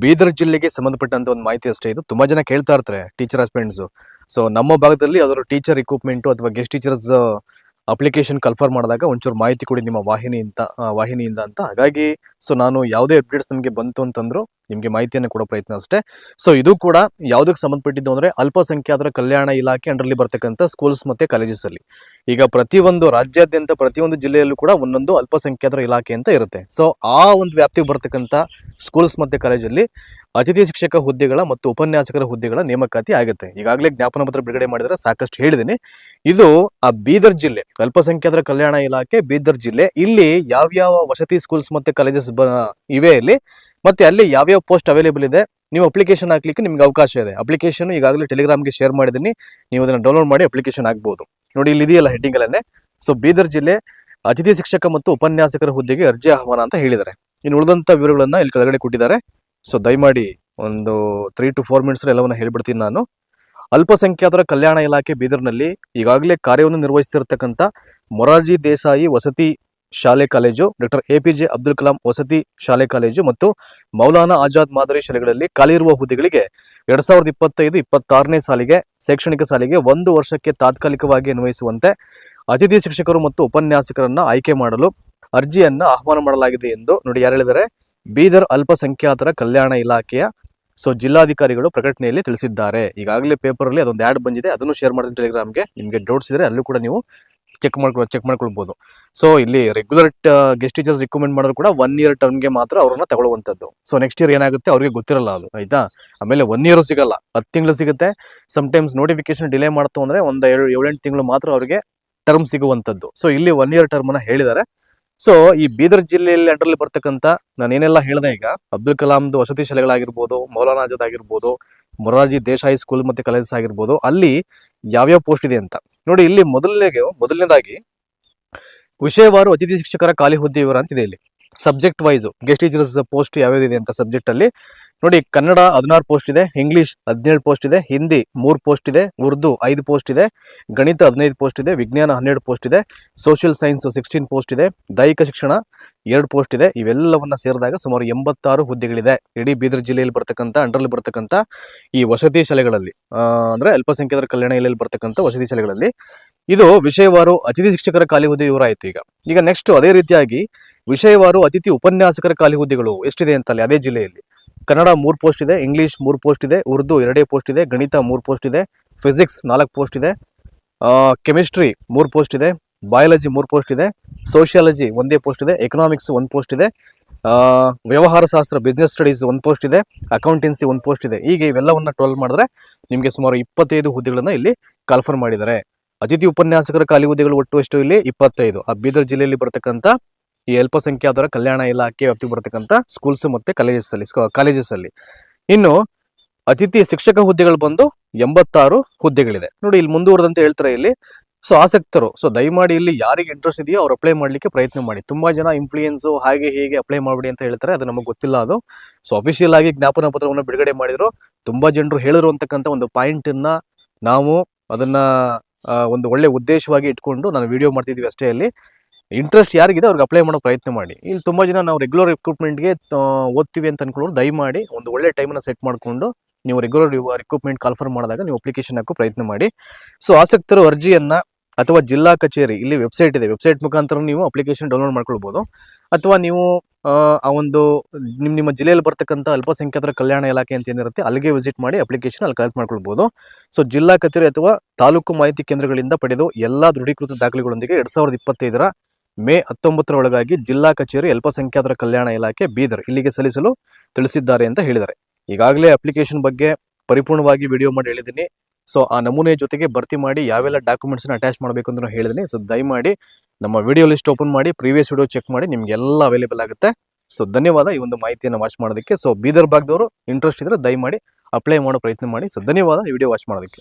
ಬೀದರ್ ಜಿಲ್ಲೆಗೆ ಸಂಬಂಧಪಟ್ಟಂತ ಒಂದು ಮಾಹಿತಿ ಅಷ್ಟೇ ಇದು. ತುಂಬಾ ಜನ ಕೇಳ್ತಾ ಇರ್ತಾರೆ ಟೀಚರ್ ಹಸ್ಬೆಂಡ್ಸ್ ಸೊ ನಮ್ಮ ಭಾಗದಲ್ಲಿ ಅದರ ಟೀಚರ್ ಇಕ್ವಿಪ್ಮೆಂಟ್ ಅಥವಾ ಗೆಸ್ಟ್ ಟೀಚರ್ಸ್ ಅಪ್ಲಿಕೇಶನ್ ಕನ್ಫರ್ಮ್ ಮಾಡಿದಾಗ ಒಂಚೂರು ಮಾಹಿತಿ ಕೊಡಿ ನಿಮ್ಮ ವಾಹಿನಿ ಅಂತ ವಾಹಿನಿಯಿಂದ ಅಂತ. ಹಾಗಾಗಿ ಸೊ ನಾನು ಯಾವುದೇ ಅಪ್ಡೇಟ್ಸ್ ನಮಗೆ ಬಂತು ಅಂತಂದ್ರು ನಿಮಗೆ ಮಾಹಿತಿಯನ್ನು ಕೊಡೋ ಪ್ರಯತ್ನ ಅಷ್ಟೇ. ಸೊ ಇದು ಕೂಡ ಯಾವುದಕ್ಕೆ ಸಂಬಂಧಪಟ್ಟಿದ್ದು ಅಂದರೆ ಅಲ್ಪಸಂಖ್ಯಾತರ ಕಲ್ಯಾಣ ಇಲಾಖೆ ಅಂಡರಲ್ಲಿ ಬರ್ತಕ್ಕಂಥ ಸ್ಕೂಲ್ಸ್ ಮತ್ತು ಕಾಲೇಜಸ್ ಅಲ್ಲಿ. ಈಗ ಪ್ರತಿಯೊಂದು ರಾಜ್ಯಾದ್ಯಂತ ಪ್ರತಿಯೊಂದು ಜಿಲ್ಲೆಯಲ್ಲೂ ಕೂಡ ಒಂದೊಂದು ಅಲ್ಪಸಂಖ್ಯಾತರ ಇಲಾಖೆ ಅಂತ ಇರುತ್ತೆ. ಸೊ ಆ ಒಂದು ವ್ಯಾಪ್ತಿಗೆ ಬರ್ತಕ್ಕಂಥ ಸ್ಕೂಲ್ಸ್ ಮತ್ತೆ ಕಾಲೇಜಲ್ಲಿ ಅತಿಥಿ ಶಿಕ್ಷಕ ಹುದ್ದೆಗಳ ಮತ್ತು ಉಪನ್ಯಾಸಕರ ಹುದ್ದೆಗಳ ನೇಮಕಾತಿ ಆಗುತ್ತೆ. ಈಗಾಗಲೇ ಜ್ಞಾಪನ ಪತ್ರ ಬಿಡುಗಡೆ ಮಾಡಿದರೆ, ಸಾಕಷ್ಟು ಹೇಳಿದ್ದೀನಿ. ಇದು ಆ ಬೀದರ್ ಜಿಲ್ಲೆ, ಅಲ್ಪಸಂಖ್ಯಾತರ ಕಲ್ಯಾಣ ಇಲಾಖೆ ಬೀದರ್ ಜಿಲ್ಲೆ. ಇಲ್ಲಿ ಯಾವ್ಯಾವ ವಸತಿ ಸ್ಕೂಲ್ಸ್ ಮತ್ತೆ ಕಾಲೇಜಸ್ ಇವೆ ಇಲ್ಲಿ? ಮತ್ತೆ ಅಲ್ಲಿ ಯಾವ್ಯಾವ ಪೋಸ್ಟ್ ಅವೈಲೇಬಲ್ ಇದೆ? ನೀವು ಅಪ್ಲಿಕೇಶನ್ ಹಾಕ್ಲಿಕ್ಕೆ ನಿಮ್ಗೆ ಅವಕಾಶ ಇದೆ. ಅಪ್ಲಿಕೇಶನ್ ಈಗಾಗಲೇ ಟೆಲಿಗ್ರಾಮ್ಗೆ ಶೇರ್ ಮಾಡಿದ್ದೀನಿ. ನೀವು ಅದನ್ನ ಡೌನ್ಲೋಡ್ ಮಾಡಿ ಅಪ್ಲಿಕೇಶನ್ ಹಾಕ್ಬೋದು. ನೋಡಿ, ಇಲ್ಲಿ ಇದೆಯಲ್ಲ ಹೆಡ್ಡಿಂಗ್ ಅಲ್ಲೇ ಸೊ ಬೀದರ್ ಜಿಲ್ಲೆ ಅತಿಥಿ ಶಿಕ್ಷಕ ಮತ್ತು ಉಪನ್ಯಾಸಕರ ಹುದ್ದೆಗೆ ಅರ್ಜಿ ಆಹ್ವಾನ ಅಂತ ಹೇಳಿದ್ದಾರೆ. ಇನ್ನು ಉಳಿದಂತ ವಿವರಗಳನ್ನು ಇಲ್ಲಿ ಕೆಳಗಡೆ ಕೊಟ್ಟಿದ್ದಾರೆ. ಸೊ ದಯಮಾಡಿ ಒಂದು ತ್ರೀ ಟು ಫೋರ್ ಮಿನಿಟ್ಸ್ ಎಲ್ಲವನ್ನ ಹೇಳ್ಬಿಡ್ತೀನಿ ನಾನು. ಅಲ್ಪಸಂಖ್ಯಾತರ ಕಲ್ಯಾಣ ಇಲಾಖೆ ಬೀದರ್ನಲ್ಲಿ ಈಗಾಗಲೇ ಕಾರ್ಯವನ್ನು ನಿರ್ವಹಿಸುತ್ತಿರತಕ್ಕಂಥ ಮೊರಾರ್ಜಿ ದೇಸಾಯಿ ವಸತಿ ಶಾಲೆ college doctor A P J Abdul Kalam ವಸತಿ ಶಾಲೆ ಕಾಲೇಜು ಮತ್ತು ಮೌಲಾನಾ ಆಜಾದ್ ಮಾದರಿ ಶಾಲೆಗಳಲ್ಲಿ ಖಾಲಿ ಇರುವ ಹುದ್ದೆಗಳಿಗೆ ಎರಡ್ ಸಾವಿರದ ಇಪ್ಪತ್ತೈದು, ಇಪ್ಪತ್ತಾರನೇ ಸಾಲಿಗೆ, ಶೈಕ್ಷಣಿಕ ಸಾಲಿಗೆ ಒಂದು ವರ್ಷಕ್ಕೆ ತಾತ್ಕಾಲಿಕವಾಗಿ ಅನ್ವಯಿಸುವಂತೆ ಅತಿಥಿ ಶಿಕ್ಷಕರು ಮತ್ತು ಉಪನ್ಯಾಸಕರನ್ನ ಆಯ್ಕೆ ಮಾಡಲು ಅರ್ಜಿಯನ್ನ ಆಹ್ವಾನ ಮಾಡಲಾಗಿದೆ ಎಂದು ನೋಡಿ ಯಾರು ಹೇಳಿದರೆ ಬೀದರ್ ಅಲ್ಪಸಂಖ್ಯಾತರ ಕಲ್ಯಾಣ ಇಲಾಖೆಯ ಸೊ ಜಿಲ್ಲಾಧಿಕಾರಿಗಳು ಪ್ರಕಟಣೆಯಲ್ಲಿ ತಿಳಿಸಿದ್ದಾರೆ. ಈಗಾಗಲೇ ಪೇಪರ್ ಅಲ್ಲಿ ಅದೊಂದು ಆಡ್ ಬಂದಿದೆ. ಅದನ್ನು ಶೇರ್ ಮಾಡ್ತೀನಿ ಟೆಲಿಗ್ರಾಮ್ಗೆ. ನಿಮಗೆ ಡೌಟ್ಸ್ ಇದ್ರೆ ಅಲ್ಲೂ ಕೂಡ ನೀವು ಚೆಕ್ ಮಾಡ್ಕೊ, ಚೆಕ್ ಮಾಡ್ಕೊಳ್ಬಹುದು ಸೊ ಇಲ್ಲಿ ರೆಗ್ಯುಲರ್ ಗೆಸ್ಟ್ ಟೀಚರ್ಸ್ ರಿಕಮೆಂಡ್ ಮಾಡೋರು ಕೂಡ ಒನ್ ಇಯರ್ ಟರ್ಮ್ಗೆ ಮಾತ್ರ ಅವ್ರನ್ನ ತಗೊಳ್ಳುವಂಥದ್ದು. ಸೊ ನೆಕ್ಸ್ಟ್ ಇಯರ್ ಏನಾಗುತ್ತೆ? ಅವ್ರಿಗೆ ಗೊತ್ತಿರಲ್ಲ ಅದು, ಆಯ್ತಾ? ಆಮೇಲೆ ಒನ್ ಇಯರ್ ಸಿಗಲ್ಲ, ಹತ್ತು ತಿಂಗಳು ಸಿಗುತ್ತೆ. ಟೈಮ್ಸ್ ನೋಟಿಫಿಕೇಶನ್ ಡಿಲೇ ಮಾಡ್ತು ಅಂದ್ರೆ ಒಂದು ಏಳು, ಏಳೆಂಟು ತಿಂಗಳು ಮಾತ್ರ ಅವರಿಗೆ ಟರ್ಮ್ ಸಿಗುವಂಥದ್ದು. ಸೊ ಇಲ್ಲಿ ಒನ್ ಇಯರ್ ಟರ್ಮ್ ಅನ್ನ ಹೇಳಿದ್ದಾರೆ. ಸೊ ಈ ಬೀದರ್ ಜಿಲ್ಲೆಯಲ್ಲಿ ಅಂಡರ್ಲಿ ಬರ್ತಕ್ಕಂಥ ನಾನು ಏನೆಲ್ಲ ಹೇಳಿದೆ ಈಗ, ಅಬ್ದುಲ್ ಕಲಾಂದು ವಸತಿ ಶಾಲೆಗಳಾಗಿರ್ಬೋದು, ಮೌಲಾನಾ ಆಜಾದ್ ಆಗಿರ್ಬೋದು, ಮೊರಾರ್ಜಿ ದೇಶಾಯಿ ಸ್ಕೂಲ್ ಮತ್ತೆ ಕಾಲೇಜಸ್ ಆಗಿರ್ಬೋದು, ಅಲ್ಲಿ ಯಾವ್ಯಾವ ಪೋಸ್ಟ್ ಇದೆ ಅಂತ. ನೋಡಿ, ಇಲ್ಲಿ ಮೊದಲನೇಗೆ ಮೊದಲನೇದಾಗಿ, ವಿಷಯವಾರು ಅತಿಥಿ ಶಿಕ್ಷಕರ ಖಾಲಿ ಹುದ್ದೆ ಇವರ ಅಂತಿದೆ ಇಲ್ಲಿ. Subject wise guest teachers post ಇದೆ ಅಂತ ಸಬ್ಜೆಕ್ಟ್ ಅಲ್ಲಿ. ನೋಡಿ, ಕನ್ನಡ ಹದಿನಾರು ಪೋಸ್ಟ್ ಇದೆ ಇಂಗ್ಲಿಷ್ ಹದಿನೇಳು ಪೋಸ್ಟ್ ಇದೆ ಹಿಂದಿ ಮೂರು ಪೋಸ್ಟ್ ಇದೆ ಉರ್ದು ಐದು ಪೋಸ್ಟ್ ಇದೆ, ಗಣಿತ ಹದಿನೈದು ಪೋಸ್ಟ್ ಇದೆ, ವಿಜ್ಞಾನ ಹನ್ನೆರಡು ಪೋಸ್ಟ್ ಇದೆ ಸೋಷಿಯಲ್ ಸೈನ್ಸ್ ಸಿಕ್ಸ್ಟೀನ್ ಪೋಸ್ಟ್ ಇದೆ, ದೈಹಿಕ ಶಿಕ್ಷಣ ಎರಡು ಪೋಸ್ಟ್ ಇದೆ. ಇವೆಲ್ಲವನ್ನ ಸೇರಿದಾಗ ಸುಮಾರು ಎಂಬತ್ತಾರು ಹುದ್ದೆಗಳಿದೆ. ಇಡೀ ಬೀದರ್ ಜಿಲ್ಲೆಯಲ್ಲಿ ಬರ್ತಕ್ಕಂಥ, ಅಂಡರ್ಲಿ ಬರ್ತಕ್ಕಂಥ ಈ ವಸತಿ ಶಾಲೆಗಳಲ್ಲಿ ಅಂದ್ರೆ ಅಲ್ಪಸಂಖ್ಯಾತರ ಕಲ್ಯಾಣ ಇಲಾಖೆಯಲ್ಲಿ ಬರ್ತಕ್ಕಂಥ ವಸತಿ ಶಾಲೆಗಳಲ್ಲಿ. ಇದು ವಿಷಯವಾರು ಅತಿಥಿ ಶಿಕ್ಷಕರ ಖಾಲಿ ಹುದ್ದೆ ವಿವರ ಆಯ್ತು ಈಗ. ಈಗ ನೆಕ್ಸ್ಟ್ ಅದೇ ರೀತಿಯಾಗಿ ವಿಷಯವಾರು ಅತಿಥಿ ಉಪನ್ಯಾಸಕರ ಖಾಲಿ ಹುದ್ದೆಗಳು ಎಷ್ಟಿದೆ ಅಂತ ಅಲ್ಲಿ ಅದೇ ಜಿಲ್ಲೆಯಲ್ಲಿ ಕನ್ನಡ ಮೂರು ಪೋಸ್ಟ್ ಇದೆ ಇಂಗ್ಲಿಷ್ ಮೂರು ಪೋಸ್ಟ್ ಇದೆ ಉರ್ದು ಎರಡೇ ಪೋಸ್ಟ್ ಇದೆ ಗಣಿತ ಮೂರು ಪೋಸ್ಟ್ ಇದೆ ಫಿಸಿಕ್ಸ್ ನಾಲ್ಕು ಪೋಸ್ಟ್ ಇದೆ ಕೆಮಿಸ್ಟ್ರಿ ಮೂರು ಪೋಸ್ಟ್ ಇದೆ ಬಯಾಲಜಿ ಮೂರು ಪೋಸ್ಟ್ ಇದೆ ಸೋಷಿಯಾಲಜಿ ಒಂದೇ ಪೋಸ್ಟ್ ಇದೆ ಎಕನಾಮಿಕ್ಸ್ ಒಂದು ಪೋಸ್ಟ್ ಇದೆ ವ್ಯವಹಾರ ಶಾಸ್ತ್ರ ಬಿಸ್ನೆಸ್ ಸ್ಟಡೀಸ್ ಒಂದು ಪೋಸ್ಟ್ ಇದೆ ಅಕೌಂಟೆನ್ಸಿ ಒಂದು ಪೋಸ್ಟ್ ಇದೆ ಹೀಗೆ ಇವೆಲ್ಲವನ್ನ ಟ್ರೋಲ್ ಮಾಡಿದ್ರೆ ನಿಮಗೆ ಸುಮಾರು ಇಪ್ಪತ್ತೈದು ಹುದ್ದೆಗಳನ್ನು ಇಲ್ಲಿ ಕಾಲ್ಫರ್ ಮಾಡಿದ್ದಾರೆ ಅತಿಥಿ ಉಪನ್ಯಾಸಕರ ಖಾಲಿ ಹುದ್ದೆಗಳು ಒಟ್ಟು ಎಷ್ಟು ಇಲ್ಲಿ ಇಪ್ಪತ್ತೈದು ಆ ಬೀದರ್ ಜಿಲ್ಲೆಯಲ್ಲಿ ಬರ್ತಕ್ಕಂಥ ಈ ಅಲ್ಪಸಂಖ್ಯಾತರ ಕಲ್ಯಾಣ ಇಲಾಖೆ ವ್ಯಾಪ್ತಿಗೆ ಬರತಕ್ಕಂಥ ಸ್ಕೂಲ್ಸ್ ಮತ್ತೆ ಕಾಲೇಜಸ್ ಅಲ್ಲಿ ಕಾಲೇಜಸ್ ಅಲ್ಲಿ. ಇನ್ನು ಅತಿಥಿ ಶಿಕ್ಷಕ ಹುದ್ದೆಗಳು ಬಂದು ಎಂಬತ್ತಾರು ಹುದ್ದೆಗಳಿದೆ. ನೋಡಿ, ಇಲ್ಲಿ ಮುಂದುವರೆದಂತೆ ಹೇಳ್ತಾರೆ ಇಲ್ಲಿ ಸೊ ಆಸಕ್ತರು ಸೊ ದಯಮಾಡಿ ಇಲ್ಲಿ ಯಾರಿಗೆ ಇಂಟ್ರೆಸ್ಟ್ ಇದೆಯೋ ಅವ್ರು ಅಪ್ಲೈ ಮಾಡ್ಲಿಕ್ಕೆ ಪ್ರಯತ್ನ ಮಾಡಿ. ತುಂಬಾ ಜನ ಇನ್ಫ್ಲೂಯೆನ್ಸ್ ಹಾಗೆ ಹೀಗೆ ಅಪ್ಲೈ ಮಾಡ್ಬಿಡಿ ಅಂತ ಹೇಳ್ತಾರೆ, ಅದು ನಮಗೆ ಗೊತ್ತಿಲ್ಲ ಅದು. ಸೊ ಅಫಿಷಿಯಲ್ ಆಗಿ ಜ್ಞಾಪನ ಪತ್ರವನ್ನು ಬಿಡುಗಡೆ ಮಾಡಿದ್ರು. ತುಂಬಾ ಜನರು ಹೇಳಿದ್ರು ಅಂತಕ್ಕಂಥ ಒಂದು ಪಾಯಿಂಟ್ ಅನ್ನ ನಾವು ಅದನ್ನ ಒಂದು ಒಳ್ಳೆ ಉದ್ದೇಶವಾಗಿ ಇಟ್ಕೊಂಡು ನಾನು ವಿಡಿಯೋ ಮಾಡ್ತಿದ್ವಿ ಅಷ್ಟೇ ಅಲ್ಲಿ ಇಂಟ್ರೆಸ್ಟ್ ಯಾರಿಗಿದೆ ಅವ್ರಿಗೆ ಅಪ್ಲೈ ಮಾಡೋ ಪ್ರಯತ್ನ ಮಾಡಿ. ಇಲ್ಲಿ ತುಂಬ ಜನ ನಾವು ರೆಗ್ಯುಲರ್ ರಿಕ್ರೂಟ್ಮೆಂಟ್ಗೆ ಓದ್ತೀವಿ ಅಂತ ಅನ್ಕೊಂಡು ದಯಮಾಡಿ ಒಂದು ಒಳ್ಳೆ ಟೈಮನ್ನು ಸೆಟ್ ಮಾಡಿಕೊಂಡು ನೀವು ರೆಗ್ಯುಲರ್ ರಿಕ್ರೂಟ್ಮೆಂಟ್ ಕಾಲ್ಫರ್ ಮಾಡಿದಾಗ ನೀವು ಅಪ್ಲಿಕೇಶನ್ ಹಾಕೋ ಪ್ರಯತ್ನ ಮಾಡಿ. ಸೊ ಆಸಕ್ತರು ಅರ್ಜಿಯನ್ನು ಅಥವಾ ಜಿಲ್ಲಾ ಕಚೇರಿ ಇಲ್ಲಿ ವೆಬ್ಸೈಟ್ ಇದೆ. ವೆಬ್ಸೈಟ್ ಮುಖಾಂತರ ನೀವು ಅಪ್ಲಿಕೇಶನ್ ಡೌನ್ಲೋಡ್ ಮಾಡ್ಕೊಳ್ಬೋದು. ಅಥವಾ ನೀವು ಆ, ಒಂದು ನಿಮ್ಮ ನಿಮ್ಮ ಜಿಲ್ಲೆಯಲ್ಲಿ ಬರ್ತಕ್ಕಂಥ ಅಲ್ಪಸಂಖ್ಯಾತರ ಕಲ್ಯಾಣ ಇಲಾಖೆ ಅಂತ ಏನಿರುತ್ತೆ ಅಲ್ಲಿಗೆ ವಿಸಿಟ್ ಮಾಡಿ ಅಪ್ಲಿಕೇಶನ್ ಅಲ್ಲಿ ಕಲೆಕ್ಟ್ ಮಾಡ್ಕೊಳ್ಬೋದು. ಸೊ ಜಿಲ್ಲಾ ಕಚೇರಿ ಅಥವಾ ತಾಲೂಕು ಮಾಹಿತಿ ಕೇಂದ್ರಗಳಿಂದ ಪಡೆದು ಎಲ್ಲ ದೃಢೀಕೃತ ದಾಖಲೆಗಳೊಂದಿಗೆ ಎರಡ್ ಸಾವಿರದ ಇಪ್ಪತ್ತೈದರ ಮೇ ಹತ್ತೊಂಬತ್ತರ ಒಳಗಾಗಿ ಜಿಲ್ಲಾ ಕಚೇರಿ ಅಲ್ಪಸಂಖ್ಯಾತರ ಕಲ್ಯಾಣ ಇಲಾಖೆ ಬೀದರ್ ಇಲ್ಲಿಗೆ ಸಲ್ಲಿಸಲು ತಿಳಿಸಿದ್ದಾರೆ ಅಂತ ಹೇಳಿದ್ದಾರೆ. ಈಗಾಗಲೇ ಅಪ್ಲಿಕೇಶನ್ ಬಗ್ಗೆ ಪರಿಪೂರ್ಣವಾಗಿ ವಿಡಿಯೋ ಮಾಡಿ ಹೇಳಿದ್ದೀನಿ. ಸೊ ಆ ನಮೂನೆ ಜೊತೆಗೆ ಭರ್ತಿ ಮಾಡಿ ಯಾವೆಲ್ಲ ಡಾಕ್ಯುಮೆಂಟ್ಸ್ ಅಟ್ಯಾಚ್ ಮಾಡಬೇಕು ಅಂತ ಹೇಳಿದ್ದೀನಿ. ಸೊ ದಯಮಾಡಿ ನಮ್ಮ ವಿಡಿಯೋ ಲಿಸ್ಟ್ ಓಪನ್ ಮಾಡಿ ಪ್ರೀವಿಯಸ್ ವಿಡಿಯೋ ಚೆಕ್ ಮಾಡಿ ನಿಮ್ಗೆಲ್ಲ ಅವೈಲೇಬಲ್ ಆಗುತ್ತೆ. ಸೊ ಧನ್ಯವಾದ. ಈ ಒಂದು ಮಾಹಿತಿಯನ್ನು ವಾಚ್ ಮಾಡೋದಕ್ಕೆ. ಸೊ ಬೀದರ್ ಭಾಗದವರು ಇಂಟ್ರೆಸ್ಟ್ ಇದ್ರೆ ದಯಮಾಡಿ ಅಪ್ಲೈ ಮಾಡೋ ಪ್ರಯತ್ನ ಮಾಡಿ. ಸೊ ಧನ್ಯವಾದ. ಈ ವಿಡಿಯೋ ವಾಚ್ ಮಾಡೋದಕ್ಕೆ.